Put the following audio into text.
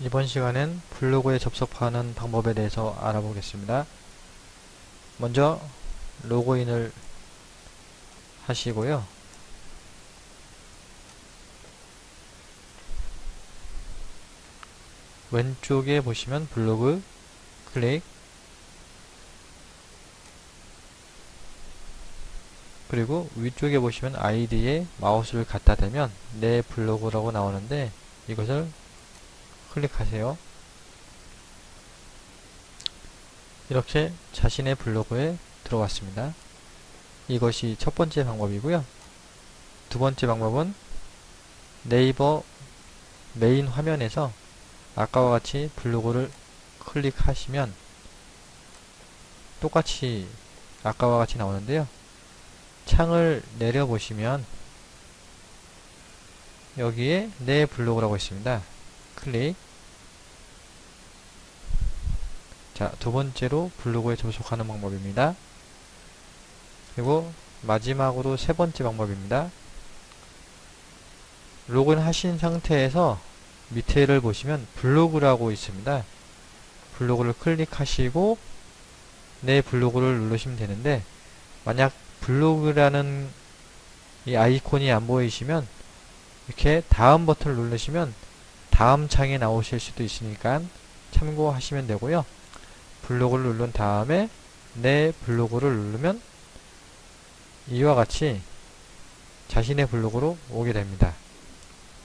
이번 시간엔 블로그에 접속하는 방법에 대해서 알아보겠습니다. 먼저 로그인을 하시고요. 왼쪽에 보시면 블로그 클릭 그리고 위쪽에 보시면 아이디에 마우스를 갖다 대면 내 블로그라고 나오는데 이것을 클릭하세요. 이렇게 자신의 블로그에 들어왔습니다. 이것이 첫 번째 방법이고요. 두 번째 방법은 네이버 메인 화면에서 아까와 같이 블로그를 클릭하시면 똑같이 아까와 같이 나오는데요. 창을 내려보시면 여기에 내 블로그라고 있습니다. 클릭 자, 두 번째로 블로그에 접속하는 방법입니다. 그리고 마지막으로 세 번째 방법입니다. 로그인 하신 상태에서 밑에를 보시면 블로그라고 있습니다. 블로그를 클릭하시고 내 블로그를 누르시면 되는데 만약 블로그라는 이 아이콘이 안 보이시면 이렇게 다음 버튼을 누르시면 다음 창에 나오실 수도 있으니까 참고하시면 되고요. 블로그를 누른 다음에 내 블로그를 누르면 이와 같이 자신의 블로그로 오게 됩니다.